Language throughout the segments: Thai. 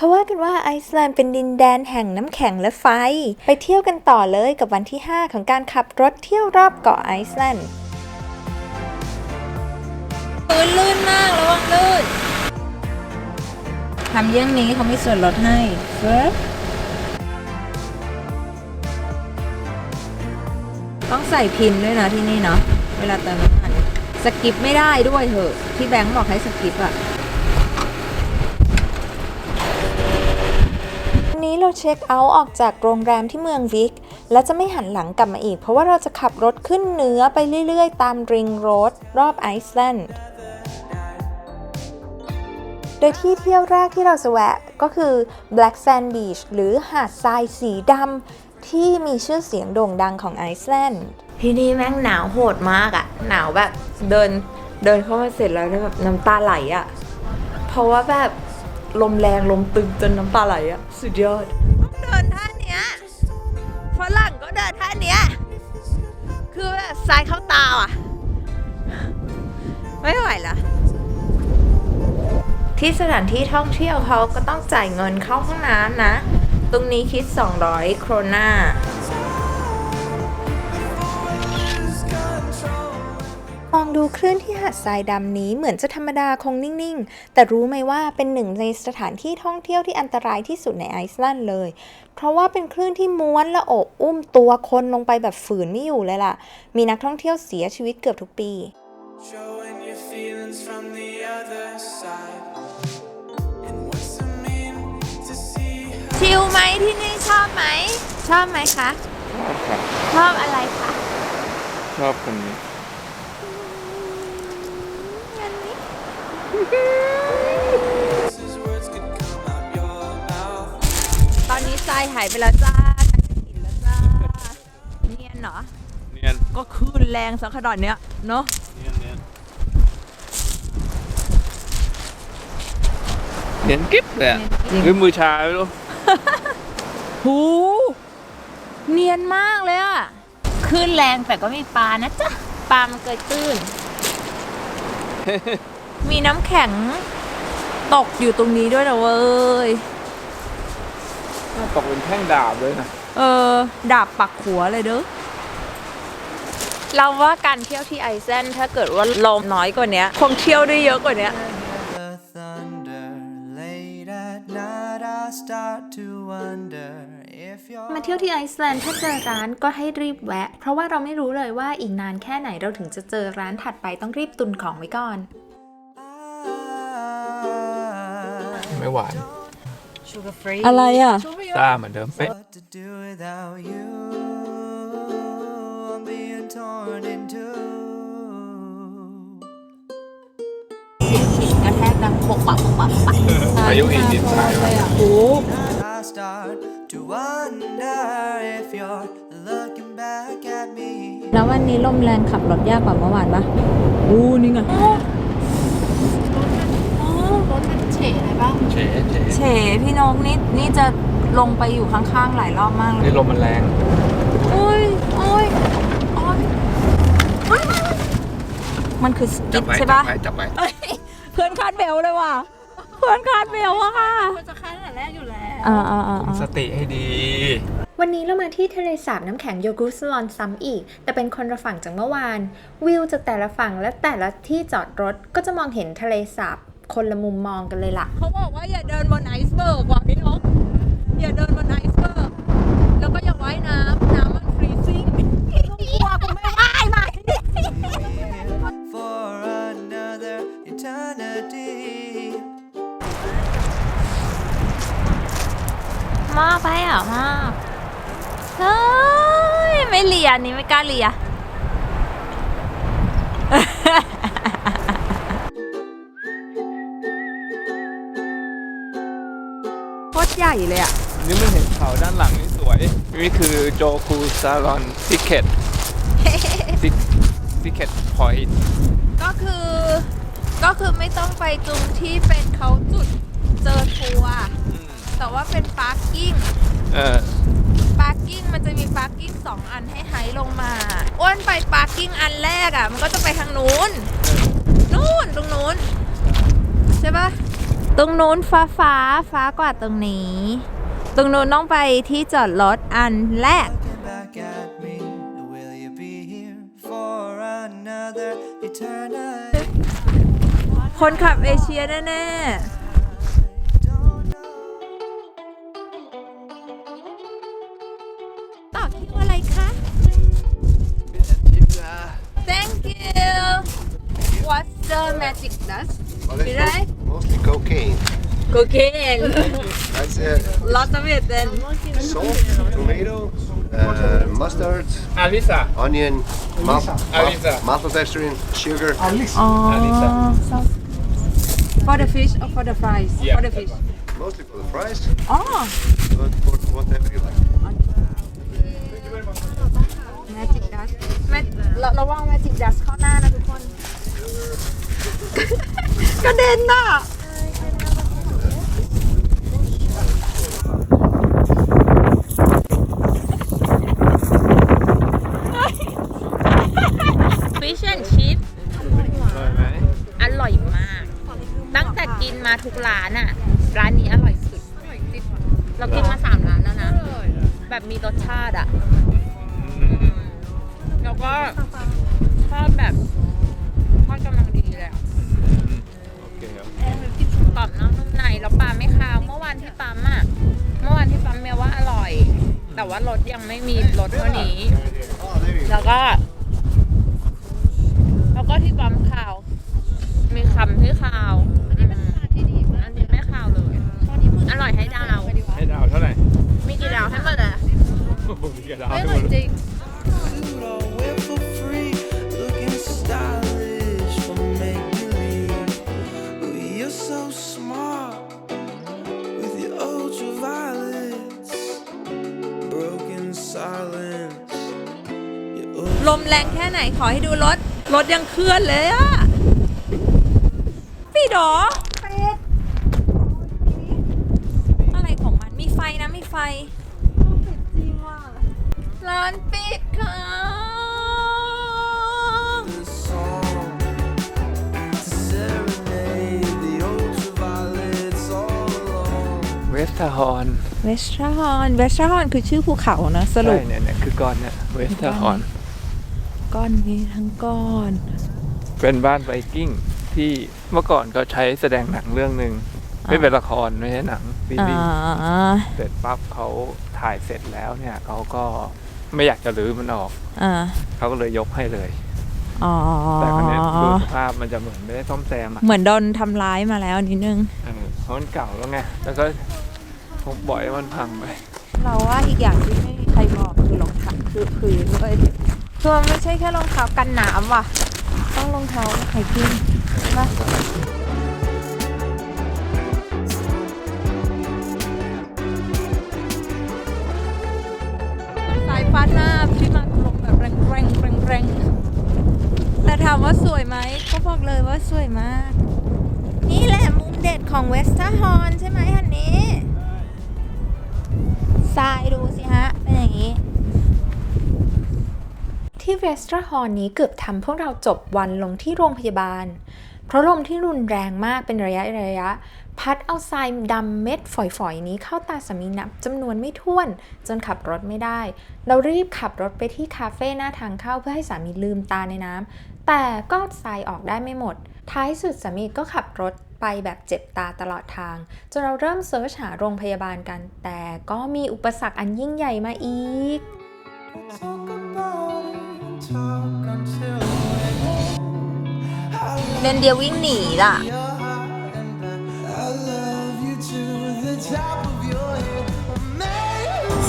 เขาว่ากันว่าไอซ์แลนด์เป็นดินแดนแห่งน้ำแข็งและไฟ ไปเที่ยวกันต่อเลยกับวันที่ 5 ของการขับรถเที่ยวรอบเกาะไอซ์แลนด์พื้นลื่นมากระวังลื่นทำเยี่ยงนี้เขามีส่วนลดให้เฟิร์ต้องใส่พินด้วยนะที่นี่เนาะเวลาเติมน้ำมันสกิปไม่ได้ด้วยเหอะที่แบงค์บอกให้สกิปอะ นี้เราเช็คเอาท์ออกจากโรงแรมที่เมืองวิก และจะไม่หันหลังกลับมาอีก เพราะว่าเราจะขับรถขึ้นเหนือไปเรื่อยๆ ตามริงโรดรอบไอซ์แลนด์ โดยที่เที่ยวแรกที่เราจะแวะก็คือ Black Sand Beach หรือหาดทรายสีดำที่มีชื่อเสียงโด่งดังของไอซ์แลนด์ ที่นี่แม่งหนาวโหดมากอะหนาวแบบเดินเดินเข้ามาเสร็จแล้วแบบน้ำตาไหลอะเพราะว่าแบบ ลมแรงลมตึงจนน้ำตาไหลอะสุดยอดเดินท่าเนี้ยฝรั่งก็เดินท่าเนี้ย คือแบบซ้ายเข้าตาอะ ไม่ไหวละที่สถานที่ท่องเที่ยวเขาก็ต้องจ่ายเงินเข้าห้องน้ำนะ ตรงนี้คิด 200 โครนา มองดูคลื่นที่หาดทรายดำนี้เหมือนจะธรรมดาคงนิ่งๆ แต่รู้ไหมว่าเป็นหนึ่งในสถานที่ท่องเที่ยวที่อันตรายที่สุดในไอซ์แลนด์เลย เพราะว่าเป็นคลื่นที่ม้วนและโอบอุ้มตัวคนลงไปแบบฝืนไม่อยู่เลยล่ะ มีนักท่องเที่ยวเสียชีวิตเกือบทุกปี Showing your feelings from the other side. And what's it mean to see ชิลไหมที่นี่ชอบไหม ชอบไหมคะ ชอบอะไรคะ ชอบคนนี้ ตอนนี้ทรายหายไปแล้วจ้าเนหินแล้วจ้า เนียนเหรอ เนียนก็คลื่นแรงสักขนาดเนี้ยเนาะ เนียนเนียนเนียนกิ๊บเลยอะจริงด้วยมือชาไม่รู้หูเนียนมากเลยอะคลื่นแรงแต่ก็มีปลานะจ๊ะ ปลามันเกยตื้น มีน้ำแข็งตกอยู่ตรงนี้ด้วยนะเว้ยตกเป็นแท่งดาบเลยนะ เออ ดาบปักหัวเลยเด้อ เราว่าการเที่ยวที่ไอซ์แลนด์ถ้าเกิดว่าลมน้อยกว่านี้คงเที่ยวได้เยอะกว่านี้ The thunder late at night, I start to wonder if you're. มาเที่ยวที่ไอซ์แลนด์ถ้าเจอร้านก็ให้รีบแวะ เพราะว่าเราไม่รู้เลยว่าอีกนานแค่ไหนเราถึงจะเจอร้านถัดไปต้องรีบตุนของไว้ก่อน ไม่หวานอะไรอะ ซ่าเหมือนเดิมเป๊ะ What to do without you? I'm being torn in two. กระแทกดังปกปักปกปักปักพายุอินดินทรายว่ะโอ้ I start to wonder if you're looking back at me. แล้ววันนี้ลมแรงขับรถยากกว่าเมื่อวานปะอู้นี่ไง เฉเฉเฉพี่นกนี่นี่จะลงไปอยู่ข้างๆหลายรอบมากเลยนี่ลมมันแรงโอ้ยโอ้ยโอ้ยโอ๊ยมันคือสกิจัทบไว้ใช่จัปะบไว้จับไว้เอ้ยเพื่อนคาดเบลเลยว่ะ เพื่อนคาดเบลอะค่ะควรจะคาดแต่แรกอยู่แล้ว อ่าอ่าอ่าคุมสติให้ดี วันนี้เรามาที่ทะเลสาบน้ำแข็งโยกุสลอนซ้ำอีก แต่เป็นคนละฝั่งจากเมื่อวาน วิวจากแต่ละฝั่งและแต่ละที่จอดรถก็จะมองเห็นทะเลสาบ คนละมุมมองกันเลยล่ะ เขาบอกว่าอย่าเดินบนไอซ์เบิร์กว่ะพี่นกอย่าเดินบนไอซ์เบิร์กแล้วก็อย่าว่ายน้ำน้ำมันฟรีซิ่งกลัวกูไม่ว่ายมา For another eternity. มากไปอะมากเฮ้ยไม่เลียนี่ไม่กล้าเลีย โคตรใหญ่เลยอะ นี่ไม่เห็นเขาด้านหลังนี่สวย นี่คือโจคูซาลอนซิเคตซิเคตพอยต์ก็คือ ก็คือไม่ต้องไปตรงที่เป็นเขาจุดเจอทัวร์แต่ว่าเป็นปาร์กิ้งเออปาร์กิ้งมันจะมีปาร์กิ้งสองอันให้ไฮลงมาอ้วนไปปาร์กิ้งอันแรกอะ มันก็จะไปทางนู้น นู่นตรงนู้น ใช่ปะ ตรงนู้นฟ้าฟ้าฟ้ากว่าตรงนี้ ตรงนู้นต้องไปที่จอดรถอันแรก looking back at me. Will you be here for another eternity? คนขับเอเชียแน่ๆต่อคิวอะไรคะ Thank you What's the magic dust Well, it's Right? mo- Mostly cocaine. Cocaine That's it. Lots of it then Salt, tomato, uh, mustard, อาลิซา onion, mal- Alisa. mal- maltodextrin, sugar. อ๋อ Alisa. for the fish or for the fries Yeah, for the that fish one. Mostly for the fries, อ๋อ but for whatever you like. magic dust แมเราระวัง magic dust เข้าหน้านะทุกคน ก ระเด็นน่ะ Fish and Chip อร่อยมาก ตั้งแต่กินมาทุกร้านอะร้านนี้อร่อยสุด เรากินมาสามร้านแล้วนะ แบบมีรสชาติอะแล้วก็ชอบแบบทอดกำลังดีเลยอะ โอเคครับกรอบนอกนุ่มในแล้วปลาไม่คาวเมื่อวานที่ปั๊มอะเมื่อวานที่ปั๊มเมียว่าอร่อย แต่ว่ารสยังไม่มีรสเท่านี้ Oh, there you go. แล้วก็ แล้วก็ที่ปั๊มคาว มีคำที่คาวอันนี้เป็นที่ดีอันนี้ไม่คาวเลยอร่อยให้ดาวให้ดาวเท่าไหร่มีกี่ดาวให้หมดเลยผมมีกระดาว ลมแรงแค่ไหนขอให้ดูรถ รถยังเคลื่อนเลยอะพี่ดออะไรของมันมีไฟนะมีไฟร้านปิดค่ะ the song to serenade the ultraviolets all alone. เวสทาฮอนเวสทราฮอนเวสทราฮอนคือชื่อภูเขานะสรุใช่ปเนี่ยเนี่ยคือก้อนเนี่ยเวสทาฮอน ก้อนนี้ทั้งก้อน เป็นบ้านไวกิ้งที่เมื่อก่อนเขาใช้แสดงหนังเรื่องหนึ่งไม่เป็นละครไม่ใช่หนังซีอ่ารีส์เสร็จปั๊บเขาถ่ายเสร็จแล้วเนี่ยเขาก็ไม่อยากจะรื้อมันออกอ่าเขาก็เลยยกให้เลยอ๋อแต่คนนี้ยดูสภาพมันจะเหมือนไม่ได้ซ่อมแซมอะเหมือนโดนทำร้ายมาแล้วนิดนึงเออเพราะมันเก่าแล้วไงแล้วก็คงปล่อยให้มันพังไป เราว่าอีกอย่างที่ไม่มีใครบอกคือรองเท้าคือพื้นด้วย คือมันไม่ใช่แค่รองเท้ากันน้ำว่ะ ต้องรองเท้าไฮกิ้งใช่ปะสายฟ้าหน้าที่มาลงแบบแรงแรงแรงแรงแต่ถามว่าสวยไหม ก็บอกเลยว่าสวยมาก นี่แหละมุมเด็ดของเวสต์ฮอนใช่ไหมฮันนี้ทรายดูสิฮะ เป็นอย่างนี้ ที่เวสต์ฮอนนี้เกือบทำพวกเราจบวันลงที่โรงพยาบาล เพราะลมที่รุนแรงมากเป็นระยะระยะ พัดเอาทรายดำเม็ดฝอยๆ นี้เข้าตาสามีนับจำนวนไม่ถ้วน จนขับรถไม่ได้ เรารีบขับรถไปที่คาเฟ่หน้าทางเข้าเพื่อให้สามีลืมตาในน้ำแต่ก็ทรายออกได้ไม่หมด ท้ายสุดสามีก็ขับรถไปแบบเจ็บตาตลอดทาง จนเราเริ่มเซิร์ชหาโรงพยาบาลกัน แต่ก็มีอุปสรรคอันยิ่งใหญ่มาอีก เรนเดียวิ่งหนีล่ะ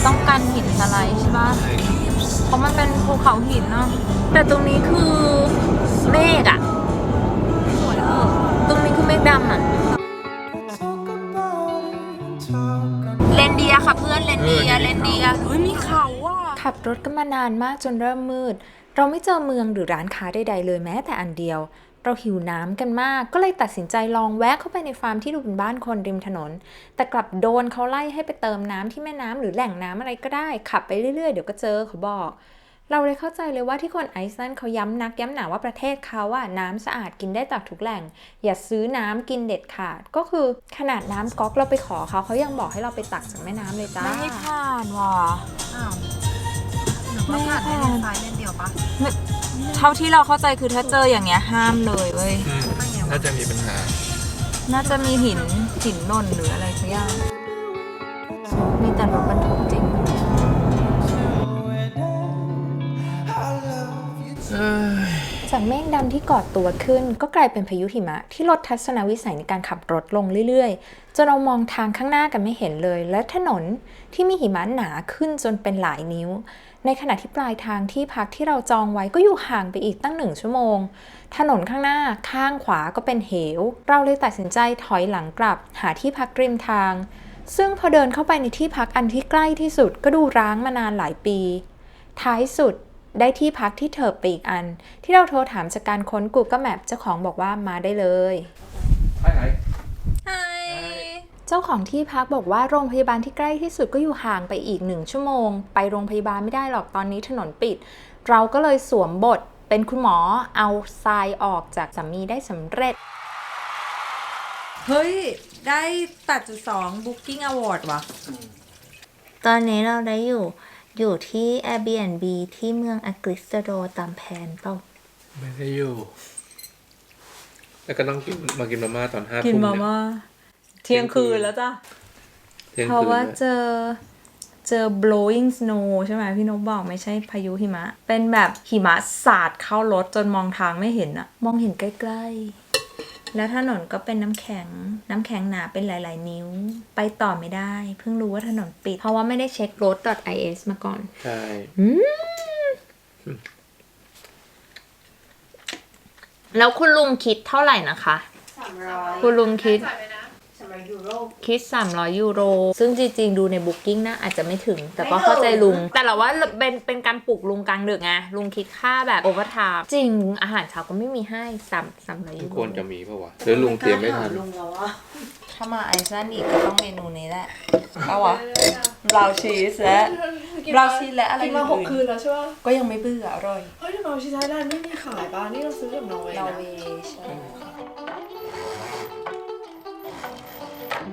ต้องการหินสไลด์ใช่ปะเพราะมันเป็นภูเขาหินเนาะ แต่ตรงนี้คือเมฆอะสวยเออตรงนี้คือเมฆดำอะเลนเดียค่ะเพื่อนเลนเดียเลนเดียเฮ้ยมีเขาว ขับรถกันมานานมากจนเริ่มมืด เราไม่เจอเมืองหรือร้านค้าใดๆเลยแม้แต่อันเดียว เราหิวน้ำกันมาก ก็เลยตัดสินใจลองแวะเข้าไปในฟาร์มที่ดูเป็นบ้านคนริมถนน แต่กลับโดนเขาไล่ให้ไปเติมน้ำที่แม่น้ำหรือแหล่งน้ำอะไรก็ได้ ขับไปเรื่อยๆ เดี๋ยวก็เจอเขาบอก เราเลยเข้าใจเลยว่าที่คนไอซ์แลนด์เขาย้ำนักย้ำหนาว่าประเทศเขาอะน้ำสะอาดกินได้จากทุกแหล่ง อย่าซื้อน้ำกินเด็ดขาด ก็คือขนาดน้ำก๊อกเราไปขอเขาเขายังบอกให้เราไปตักจากแม่น้ำเลยจ้าไม่ให้ผ่านว่ะ อ้าว หรือว่าผ่านเลนซ้ายเลนเดียวปะเท่าที่เราเข้าใจคือถ้าเจออย่างเงี้ยห้ามเลยเว้ยไม่ไงวะน่าจะมีปัญหา น่าจะมีหินหินหล่นหรืออะไรสักอย่าง มีแต่รถบรรทุกจริง จากเมฆดำที่ก่อตัวขึ้น ก็กลายเป็นพายุหิมะ ที่ลดทัศนวิสัยในการขับรถลงเรื่อยๆ จนเรามองทางข้างหน้ากันไม่เห็นเลย และถนนที่มีหิมะหนาขึ้นจนเป็นหลายนิ้ว ในขณะที่ปลายทางที่พักที่เราจองไว้ก็อยู่ห่างไปอีกตั้งหนึ่งชั่วโมง ถนนข้างหน้าข้างขวาก็เป็นเหว เราเลยตัดสินใจถอยหลังกลับ หาที่พักริมทาง ซึ่งพอเดินเข้าไปในที่พักอันที่ใกล้ที่สุดก็ดูร้างมานานหลายปี ท้ายสุดได้ที่พักที่เถิบไปอีกอัน ที่เราโทรถามจากการค้น Google Map เจ้าของบอกว่ามาได้เลย เจ้าของที่พักบอกว่าโรงพยาบาลที่ใกล้ที่สุดก็อยู่ห่างไปอีกหนึ่งชั่วโมง ไปโรงพยาบาลไม่ได้หรอกตอนนี้ถนนปิด เราก็เลยสวมบทเป็นคุณหมอเอาทรายออกจากสามีได้สำเร็จ เฮ้ย ได้ 8.2 Booking Award ว่ะ ตอนนี้เราได้อยู่ อยู่ที่ Airbnb ที่เมืองอากริสโดตามแผนเปล่าไม่ได้อยู่ แล้วก็ต้องกินมากินมาม่าตอนห้ากินทุ่มมาเนี่ยม่า เที่ยงคืนแล้วจ้ะเที่ยงเพราะคืนว่าด้วยเจอเจอ blowing snow ใช่ไหมพี่นกบอกไม่ใช่พายุหิมะ เป็นแบบหิมะสาดเข้ารถจนมองทางไม่เห็นอะมองเห็นใกล้ ๆ แล้วถนนก็เป็นน้ำแข็ง น้ำแข็งหนาเป็นหลาย ๆ นิ้ว ไปต่อไม่ได้ เพิ่งรู้ว่าถนนปิด เพราะว่าไม่ได้เช็ครถ .is มาก่อน ใช่แล้วคุณลุงคิดเท่าไหร่นะคะ คุณลุงคิด คิด 300 ยูโร ซึ่งจริง ๆ ดูในบุ๊กิ้งนะอาจจะไม่ถึง แต่ก็เข้าใจลุง แต่เราว่าเป็นเป็นการปลุกลุงกลางดึกไงลุงคิดค่าแบบโอเวอร์ไทม์จริงอาหารเช้าก็ไม่มีให้สามสามร้อยยูโรควรจะมีปะวะหรือลุงเตรียมไม่ทันถ้ามาไอซ์แลนด์อีกก็ต้องเมนูนี้แหละเอาวะบราวน์ชีสและบราวน์ชีสและอะไรกินมาหกคืนแล้วใช่ป่ะก็ยังไม่เบื่ออร่อยเฮ้ยแต่เราชิไทยแลนด์ไม่มีขายป่ะนี่เราซื้อกับนอร์เวย์นอนะร์เวย์ใช่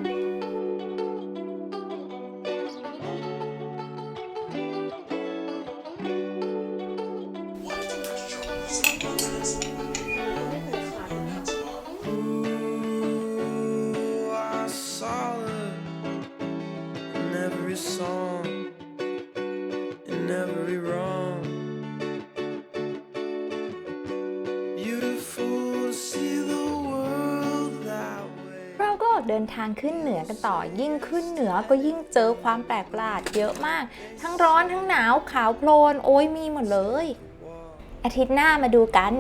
Bye. เดินทางขึ้นเหนือกันต่อ ยิ่งขึ้นเหนือก็ยิ่งเจอความแปลกประหลาดเยอะมาก ทั้งร้อนทั้งหนาวขาวโพลนโอ้ยมีหมดเลย อาทิตย์หน้ามาดูกัน